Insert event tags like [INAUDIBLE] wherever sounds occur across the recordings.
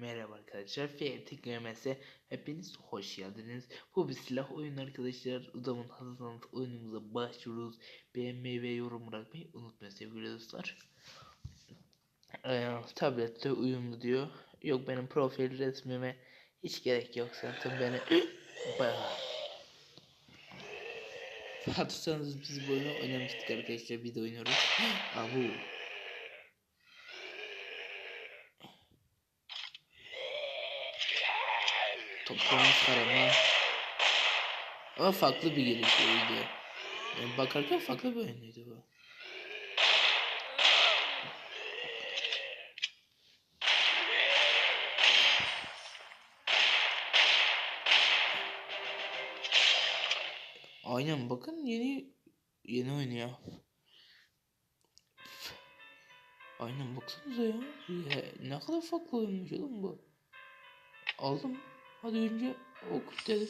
Merhaba arkadaşlar. FT GMS'e hepiniz hoş geldiniz. Bu bir silah oyun arkadaşlar. O zaman hazırsanız oyunumuza başlıyoruz. Beğenmeyi ve yorum bırakmayı unutmayın sevgili dostlar. Ee, tablette uyumlu diyor. Yok benim profil resmime hiç gerek yok zaten beni [COUGHS] bayağı. Hatırlarsanız biz bu oyunu oynamıştık arkadaşlar. Bir de oynuyoruz. [GASPS] Abu. Toprağın sarama. Ama farklı bir gelişiydi. Yani bakarken farklı bir oyunuydu bu. Aynen bakın yeni yeni oynuyor. Aynen baksanıza ya. ya. Ne kadar farklı oyunmuş oğlum bu. Aldım. Hadi önce ok dedim.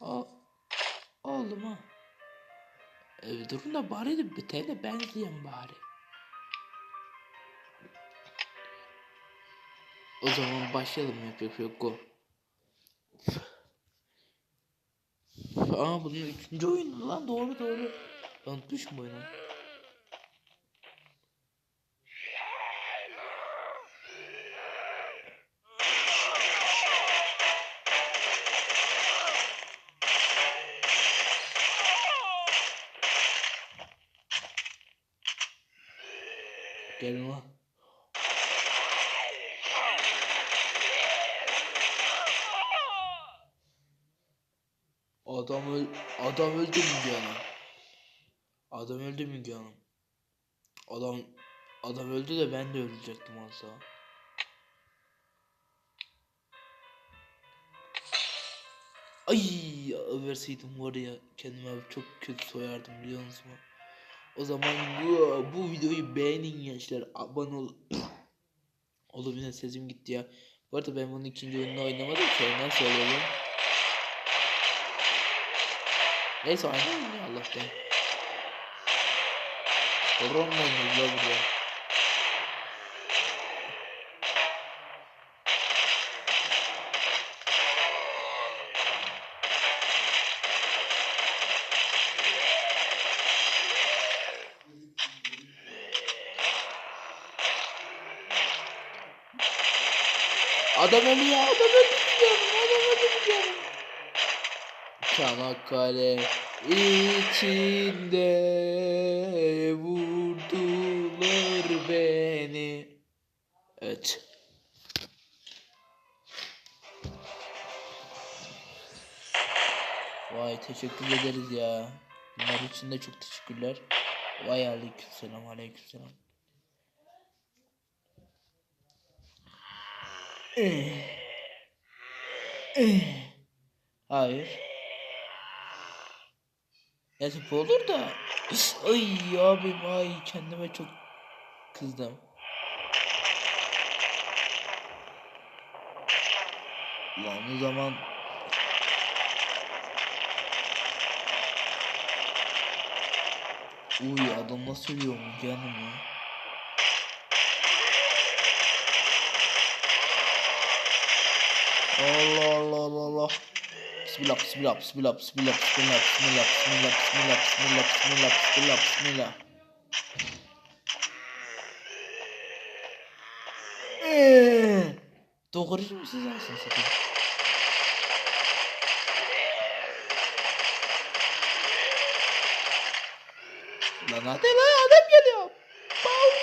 Al, aldım ha. E, durun da bari de bir tane benzeyen bari. O zaman başlayalım yapacak şey yok. Aa bunun üçüncü oyunu lan doğru doğru. Ben Unutmuşum oyunu. Gelin lan. Adam öl adam öldü mü canım? Adam öldü mü canım? Adam adam öldü de ben de ölecektim olsa. Ay verseydim var ya kendime çok kötü soyardım biliyor musun? O zaman bu, bu videoyu beğenin gençler abone ol. Oğlum yine sesim gitti ya. Bu arada ben bunun ikinci oyununu oynamadım ki ondan söyleyeyim. Neyse aynı ya Allah'tan. Horon mu oynuyoruz la burada? Adam ölüyor, adam öldü gidiyorum, adam öldü gidiyorum. Çanakkale içinde vurdular beni. Evet. Vay teşekkür ederiz ya. Bunlar için de çok teşekkürler. Vay aleykümselam aleykümselam. Eh. Eh. Hayır. Yazıp olur da. Ay abim ay kendime çok kızdım. Lan o zaman Uy adam nasıl ölüyor mu canım ya? Allah Allah Allah Allah. Bismillah bismillah bismillah bismillah bismillah bismillah bismillah bismillah bismillah bismillah bismillah bismillah. Doğrucu musunuz anasını satayım? Lan hadi lan adam geliyor. Bau.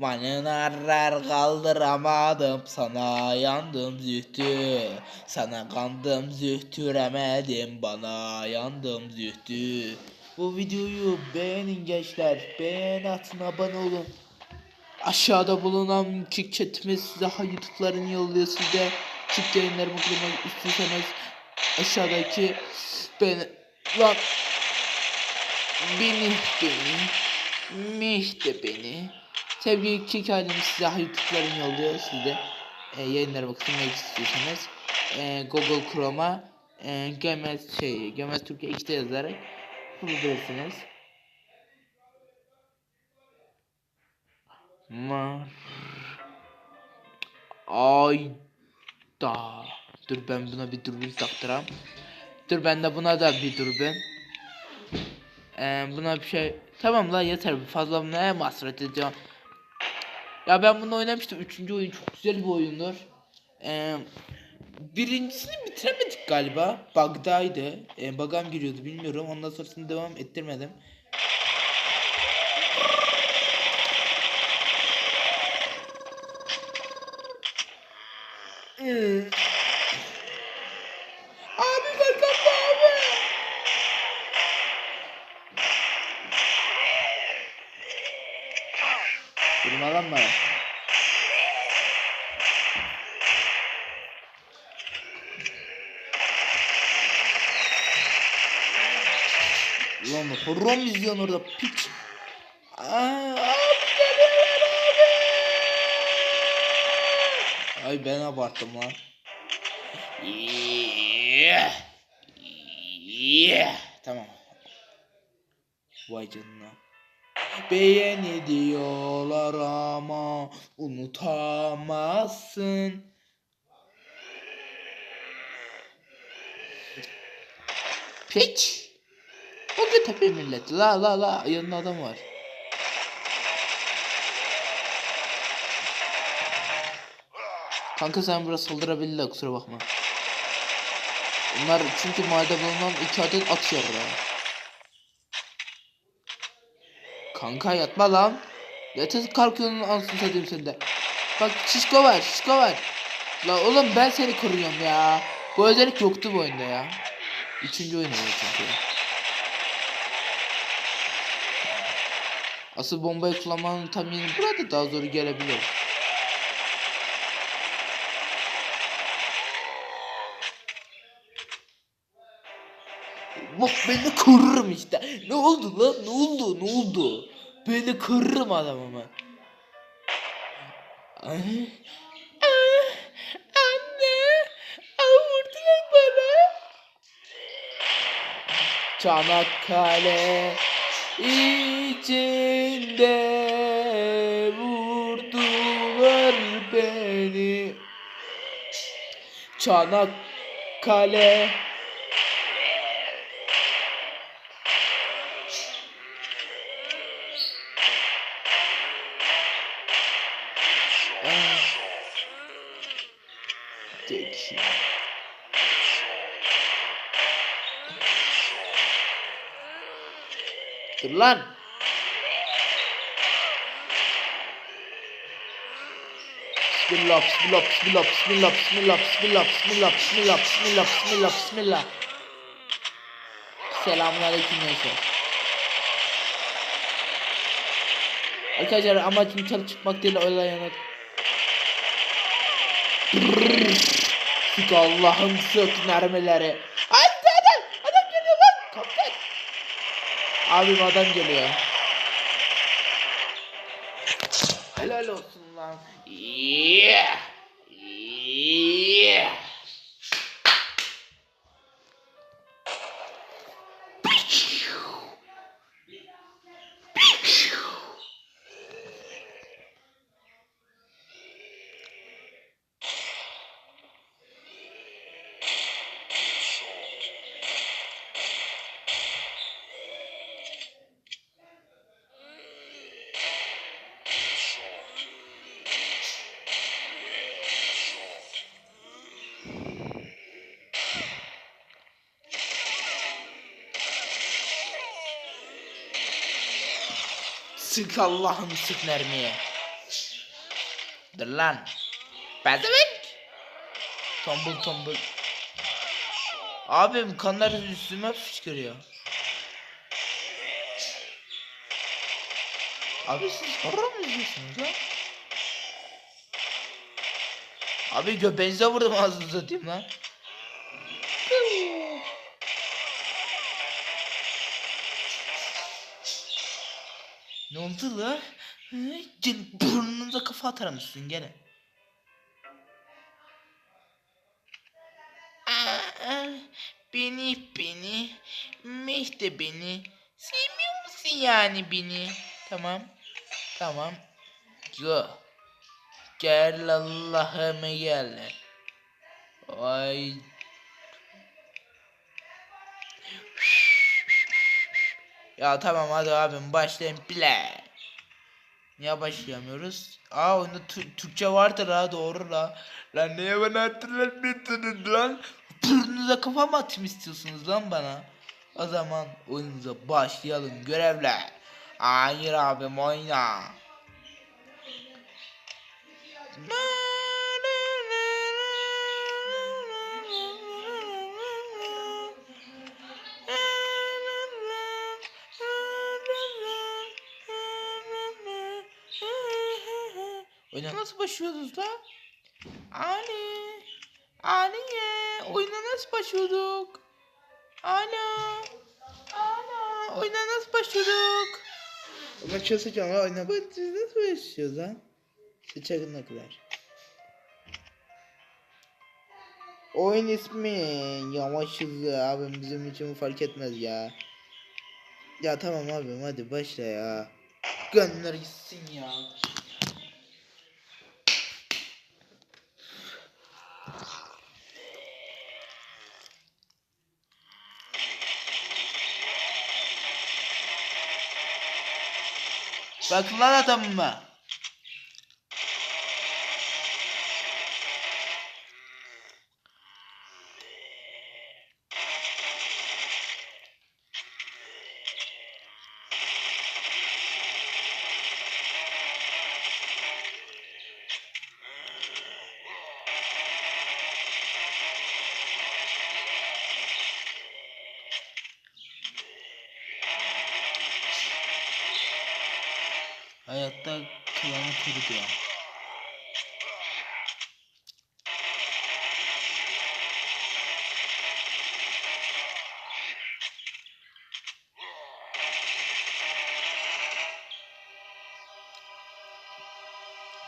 Manınarar kaldıramadım sana yandım zühtü. Sana kandım zühtüremedim bana yandım zühtü. Bu videoyu beğenin gençler beğen atın abone olun. Aşağıda bulunan kick chatimiz size hayırlıklarını yolluyor size? Çift yayınlarımı kurmak istiyorsanız aşağıdaki ben lan beni beni Mih de beni Sevgili Kik ailemiz size hayırlıklarını yolluyor. Siz de e, yayınlarıma katılmak istiyorsanız e, Google Chrome'a e, Gömez şey Gömez Türkiye 2'de yazarak bulabilirsiniz. Mar Ay da Dur ben buna bir dürbün taktıram. Dur ben de buna da bir dürbün. Ee, buna bir şey tamam la yeter fazla ne masraf edeceğim. Ya ben bunu oynamıştım. Üçüncü oyun çok güzel bir oyundur. Ee, birincisini bitiremedik galiba. Bug'daydı. Ee, bug'a giriyordu bilmiyorum. Ondan sonrasını devam ettirmedim. Hmm. Horon izliyorsun orada piç. Ay ben abarttım lan. Yeah. Yeah. Tamam. Vay canına. Beğeni diyorlar ama unutamazsın. Piç. Tepe millet. La la la yanında adam var. Kanka sen buraya saldırabilirler kusura bakma. Bunlar çünkü mahallede bulunan iki adet at yarıyor. Kanka yatma lan. Yatı kalkıyorsun ansın satayım sende. Bak şişko var şişko var. La oğlum ben seni koruyorum ya. Bu özellik yoktu bu oyunda ya. Üçüncü oyun oluyor çünkü. Asıl bombayı kullanmanın tam yeni burada daha zor gelebilir. Bak ben de kırırım işte. Ne oldu lan? Ne oldu? Ne oldu? Ben de kırırım adamımı. Ay. Ah. Çanakkale içinde vurdular beni. Çanakkale Ah. Tek şey. Dur lan. Bismillah, bismillah, bismillah, bismillah, bismillah, bismillah, bismillah, bismillah, bismillah, bismillah, bismillah. Selamun aleyküm gençler. Arkadaşlar amacım çalı çıkmak değil öyle yanıt. Sık Allah'ım sık mermileri. Ay adam, adam geliyor lan. Kaptan. Abim adam geliyor. Helal olsun lan. Yeah. Yeah. Sık Allah'ım sık mermiye. Dur lan. Pezevenk. Tombul tombul. Abim kanlar üstüme fışkırıyor. Abi siz horror mu izliyorsunuz lan? Abi göbeğinize vurdum ağzını satayım lan. Oldu la? Gel burnunuza kafa atarım sizin gene. Beni beni Mehde beni sevmiyor musun yani beni? Tamam. Tamam. Go. Gel Allah'ıma gel. Ay. Ya tamam hadi abim başlayın bile. Niye başlayamıyoruz? Aa oyunda Tü- Türkçe vardır ha doğru la. Lan niye bana hatırlatmıyorsunuz lan? Burnunuza kafa mı atayım istiyorsunuz lan bana? O zaman oyunumuza başlayalım görevler. Hayır abim oyna. Oyuna nasıl başlıyoruz da? Ali. Aliye. Oyuna nasıl başlıyorduk? Ana. Ana. Oyuna nasıl başlıyorduk? Ama çalışacağım ha oyuna. Siz nasıl başlıyoruz lan? Sıçakına kadar. Oyun ismi yavaş hızlı abim bizim için fark etmez ya. Ya tamam abim hadi başla ya. Gönder gitsin ya. Lan adamıma. Diyor.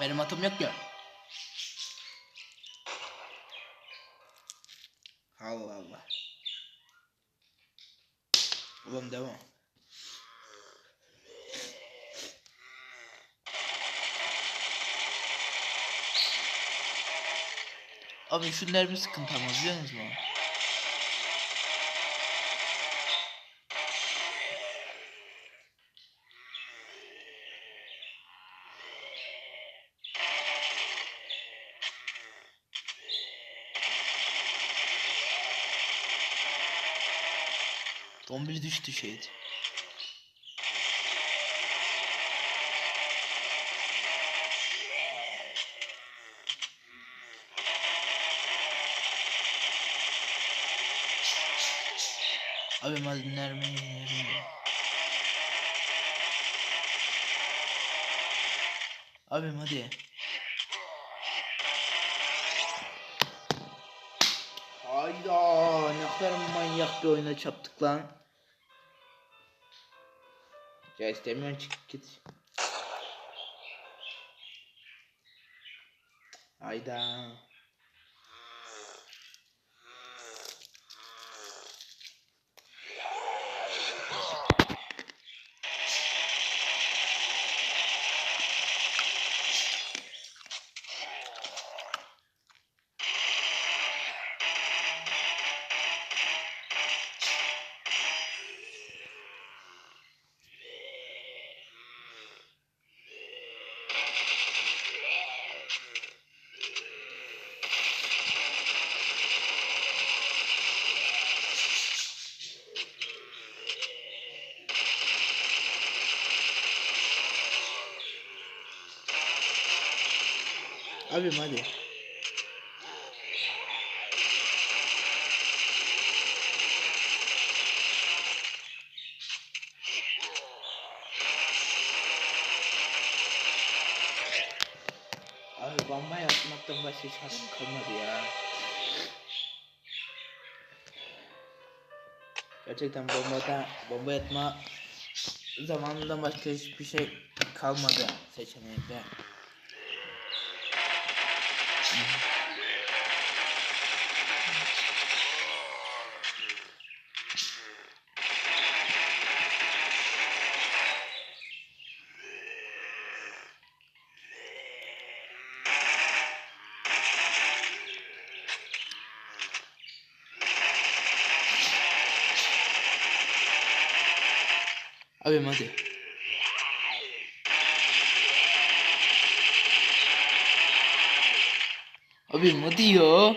Benim atım yok ya. Allah Allah. Ulan devam. Abi şunlar bir sıkıntı ama biliyor musunuz? Dombili düştü şeydi. Abi hadi nerme nerme. Abim hadi. Hayda ne kadar manyak bir oyuna çaptık lan. Ya istemiyorum çık git. Hayda. Abim hadi. Abi bomba yapmaktan başka şansım kalmadı ya. Gerçekten bombada bomba atma zamanında başka hiçbir şey kalmadı seçeneğinde. 二百亩地二百亩地哦。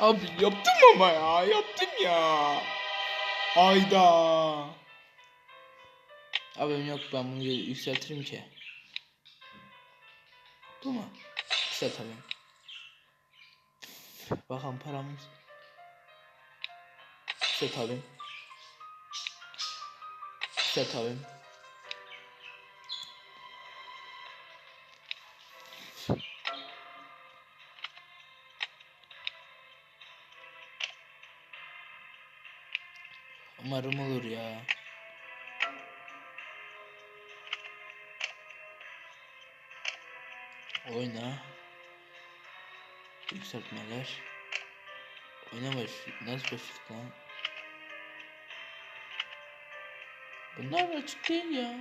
Abi yaptım ama ya yaptım ya. Ayda. Abim yok ben bunu yükseltirim ki. Bu mu? Yükselt abim. Bakalım paramız. Yükselt abim. Yükselt abim. Umarım olur ya. Oyna. Yükseltmeler. Oyna baş. Nasıl başlık lan? Bunlar açık değil ya.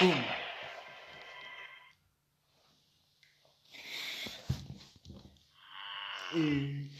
Boom. Hmm.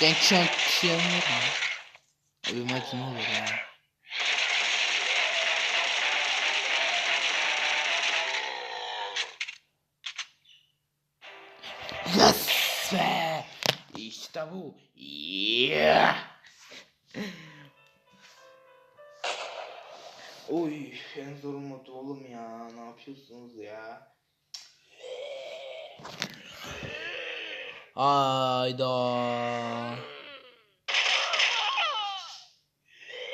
Denk şan şey var mı? Abi maç ne olur ya? Yes be! İşte bu. Yeah! Hayda.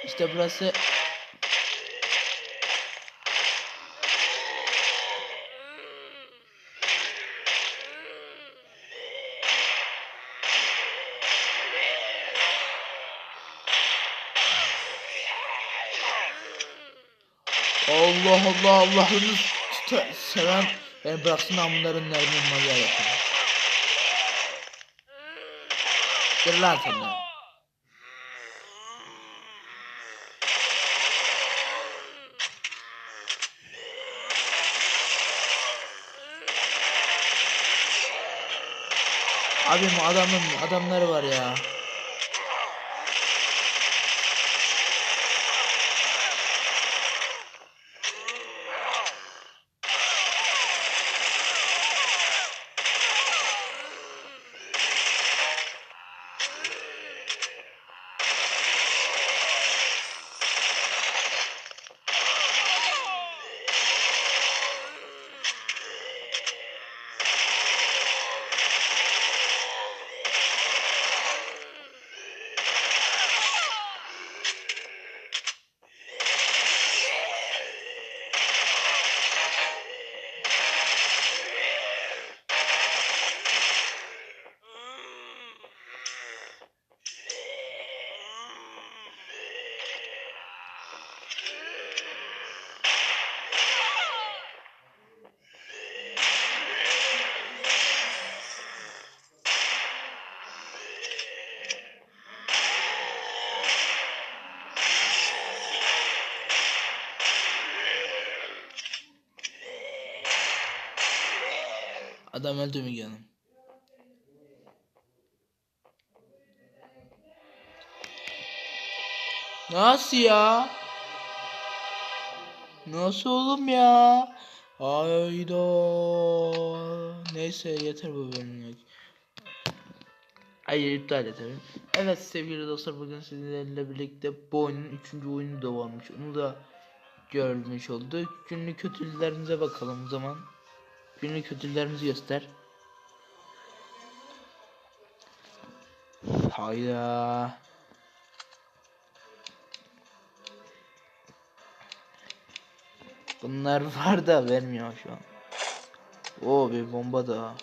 İşte burası. Allah Allah Allah'ını se- seven ben bıraksın ben bunların nereden malya Dur lan sen de. Abim adamın adamları var ya. Adam öldü Müge Hanım. Nasıl ya? Nasıl oğlum ya? Hayda. Neyse yeter bu bölümlük. Hayır iptal edelim. Evet sevgili dostlar bugün sizlerle birlikte bu oyunun 3. oyunu da varmış. Onu da görmüş olduk. Günlük kötülüklerimize bakalım o zaman. Günlük kötülüklerimizi göster. Hayda. Bunlar [LAUGHS] var da vermiyor şu an. O bir bomba daha.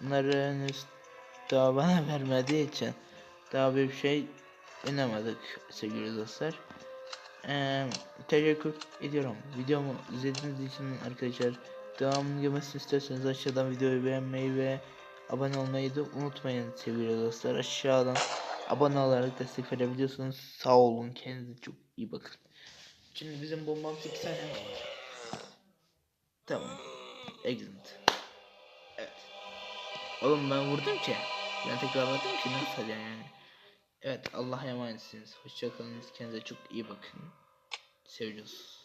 Bunları henüz daha bana [LAUGHS] vermediği için daha bir şey oynamadık sevgili dostlar. Ee, teşekkür ediyorum. Videomu izlediğiniz için arkadaşlar devamını gelmesini isterseniz aşağıdan videoyu beğenmeyi ve abone olmayı da unutmayın sevgili dostlar. Aşağıdan abone olarak destek verebiliyorsunuz. Sağ olun. Kendinize çok iyi bakın. Şimdi bizim bombam 8 tane var. Tamam. Excellent. Evet. Oğlum ben vurdum ki. Ben tekrarladım ki nasıl yani. Evet Allah'a emanetsiniz. Hoşçakalın. Kendinize çok iyi bakın. Seviyoruz.